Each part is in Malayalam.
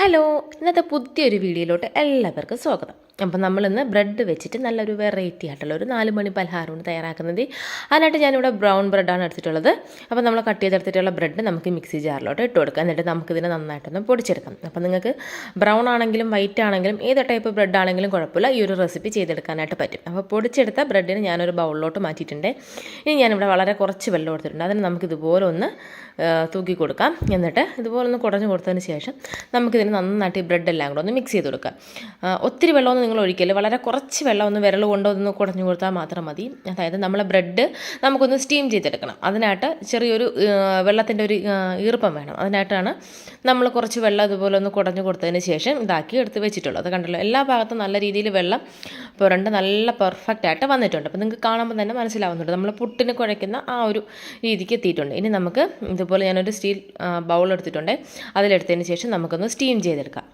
ഹലോ ഇന്നത്തെ പുതിയൊരു വീഡിയോയിലോട്ട് എല്ലാവർക്കും സ്വാഗതം. അപ്പം നമ്മളിന്ന് ബ്രെഡ് വെച്ചിട്ട് നല്ലൊരു വെറൈറ്റി ആയിട്ടുള്ള ഒരു നാല് മണി പലഹാരമാണ് തയ്യാറാക്കുന്നത്. അതിനായിട്ട് ഞാനിവിടെ ബ്രൗൺ ബ്രെഡാണ് എടുത്തിട്ടുള്ളത്. അപ്പോൾ നമ്മൾ കട്ട് ചെയ്തെടുത്തിട്ടുള്ള ബ്രെഡ് നമുക്ക് മിക്സി ജാറിലോട്ട് ഇട്ട് കൊടുക്കാം. എന്നിട്ട് നമുക്കിതിനെ നന്നായിട്ടൊന്ന് പൊടിച്ചെടുക്കാം. അപ്പം നിങ്ങൾക്ക് ബ്രൗൺ ആണെങ്കിലും വൈറ്റ് ആണെങ്കിലും ഏത് ടൈപ്പ് ബ്രെഡ് ആണെങ്കിലും കുഴപ്പമില്ല. ഈ ഒരു റെസിപ്പി ചെയ്തെടുക്കാനായിട്ട് പറ്റും. അപ്പോൾ പൊടിച്ചെടുത്ത ബ്രെഡിന് ഞാനൊരു ബൗളിലോട്ട് മാറ്റിയിട്ടുണ്ട്. ഇനി ഞാനിവിടെ വളരെ കുറച്ച് വെള്ളം എടുത്തിട്ടുണ്ട്. അതിന് നമുക്ക് ഇതുപോലെ ഒന്ന് തൂക്കി കൊടുക്കാം. എന്നിട്ട് ഇതുപോലെ ഒന്ന് കൊടുത്തതിന് ശേഷം നമുക്കിതിന് നന്നായിട്ട് ഈ ബ്രെഡ് എല്ലാം കൂടെ ഒന്ന് മിക്സ് ചെയ്ത് കൊടുക്കാം. ഒത്തിരി വെള്ളമൊന്നും നിങ്ങൾ ഒഴിക്കൽ വളരെ കുറച്ച് വെള്ളം ഒന്ന് വിരൽ കൊണ്ട് ഒന്ന് കുടഞ്ഞു കൊടുത്താൽ മാത്രം മതി. അതായത് നമ്മളെ ബ്രെഡ് നമുക്കൊന്ന് സ്റ്റീം ചെയ്തെടുക്കണം. അതിനായിട്ട് ചെറിയൊരു വെള്ളത്തിന്റെ ഒരു ഈർപ്പം വേണം. അതിനായിട്ടാണ് നമ്മൾ കുറച്ച് വെള്ളം ഇതുപോലെ ഒന്ന് കുടഞ്ഞു കൊടുത്തതിന് ശേഷം ഇതാക്കി എടുത്ത് വെച്ചിട്ടുള്ളത്. കണ്ടല്ലോ എല്ലാ ഭാഗത്തും നല്ല രീതിയിൽ വെള്ളം പുരണ്ട് നല്ല പെർഫെക്റ്റ് ആയിട്ട് വന്നിട്ടുണ്ട്. അപ്പോൾ നിങ്ങൾക്ക് കാണുമ്പോൾ തന്നെ മനസ്സിലാവുന്നുണ്ട്. നമ്മൾ പുട്ടിന് കുഴയ്ക്കുന്ന ആ ഒരു രീതിക്ക് എത്തിയിട്ടുണ്ട്. ഇനി നമുക്ക് ഇതുപോലെ ഞാനൊരു സ്റ്റീൽ ബൗൾ എടുത്തിട്ടുണ്ട്. അതിലെടുത്തതിന് ശേഷം നമുക്കൊന്ന് സ്റ്റീം ചെയ്തെടുക്കാം.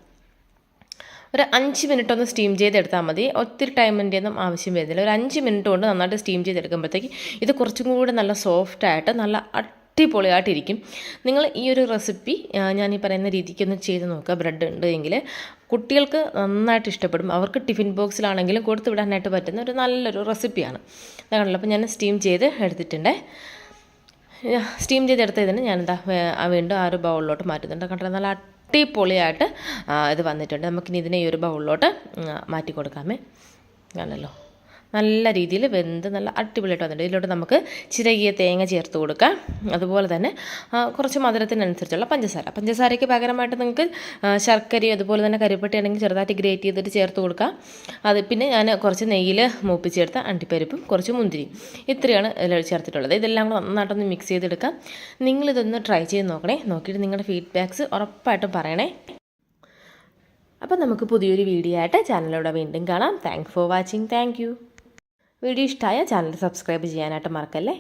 ഒരു അഞ്ച് മിനിറ്റ് ഒന്ന് സ്റ്റീം ചെയ്തെടുത്താൽ മതി. ഒത്തിരി ടൈമിന്റെ ഒന്നും ആവശ്യം വരുന്നില്ല. ഒരു അഞ്ച് മിനിറ്റ് കൊണ്ട് നന്നായിട്ട് സ്റ്റീം ചെയ്തെടുക്കുമ്പോഴത്തേക്ക് ഇത് കുറച്ചും കൂടി നല്ല സോഫ്റ്റായിട്ട് നല്ല അടിപൊളിയായിട്ടിരിക്കും. നിങ്ങൾ ഈ ഒരു റെസിപ്പി ഞാൻ ഈ പറയുന്ന രീതിക്ക് ഒന്ന് ചെയ്ത് നോക്കുക. ബ്രെഡ് ഉണ്ട് എങ്കിൽ കുട്ടികൾക്ക് നന്നായിട്ട് ഇഷ്ടപ്പെടും. അവർക്ക് ടിഫിൻ ബോക്സിലാണെങ്കിലും കൊടുത്തു വിടാനായിട്ട് പറ്റുന്ന ഒരു നല്ലൊരു റെസിപ്പിയാണ് അതാണല്ലോ അപ്പോൾ ഞാൻ സ്റ്റീം ചെയ്ത് എടുത്തിട്ടുണ്ട്. സ്റ്റീം ചെയ്തെടുത്തതിന് ഞാനെന്താ ഞാൻ ആ വീണ്ടും ആ ഒരു ബൗളിലോട്ട് മാറ്റുന്നുണ്ട്. കണ്ടോ നല്ല അടിപൊളിയായിട്ട് ഇത് വന്നിട്ടുണ്ട്. നമുക്കിനി ഇതിനെ ഈ ഒരു ബൗളിലോട്ട് മാറ്റി കൊടുക്കാമേ ആണല്ലോ? നല്ല രീതിയിൽ വെന്ത് നല്ല അടിപൊളിയായിട്ട് വന്നിട്ടുണ്ട്. ഇതിലോട്ട് നമുക്ക് ചിരകിയ തേങ്ങ ചേർത്ത് കൊടുക്കാം. അതുപോലെ തന്നെ കുറച്ച് മധുരത്തിനനുസരിച്ചുള്ള പഞ്ചസാര. പഞ്ചസാരയ്ക്ക് പകരമായിട്ട് നിങ്ങൾക്ക് ശർക്കരയും അതുപോലെ തന്നെ കരിപ്പട്ടി ആണെങ്കിൽ ചെറുതായിട്ട് ഗ്രേറ്റ് ചെയ്തിട്ട് ചേർത്ത് കൊടുക്കാം. അത് പിന്നെ ഞാൻ കുറച്ച് നെയ്യിൽ മൂപ്പിച്ചെടുത്ത അണ്ടിപ്പരിപ്പും കുറച്ച് മുന്തിരിയും. ഇത്രയാണ് ഇതിൽ ചേർത്തിട്ടുള്ളത്. ഇതെല്ലാം കൂടെ നന്നായിട്ടൊന്ന് മിക്സ് ചെയ്തെടുക്കാം. നിങ്ങളിതൊന്ന് ട്രൈ ചെയ്ത് നോക്കണേ. നോക്കിയിട്ട് നിങ്ങളുടെ ഫീഡ്ബാക്ക്സ് ഉറപ്പായിട്ടും പറയണേ. അപ്പോൾ നമുക്ക് പുതിയൊരു വീഡിയോ ആയിട്ട് ചാനലിലൂടെ വീണ്ടും കാണാം. Thanks for watching thank video ഇഷ്ടമായ ചാനൽ സബ്സ്ക്രൈബ് ചെയ്യാനായിട്ട് മറക്കല്ലേ?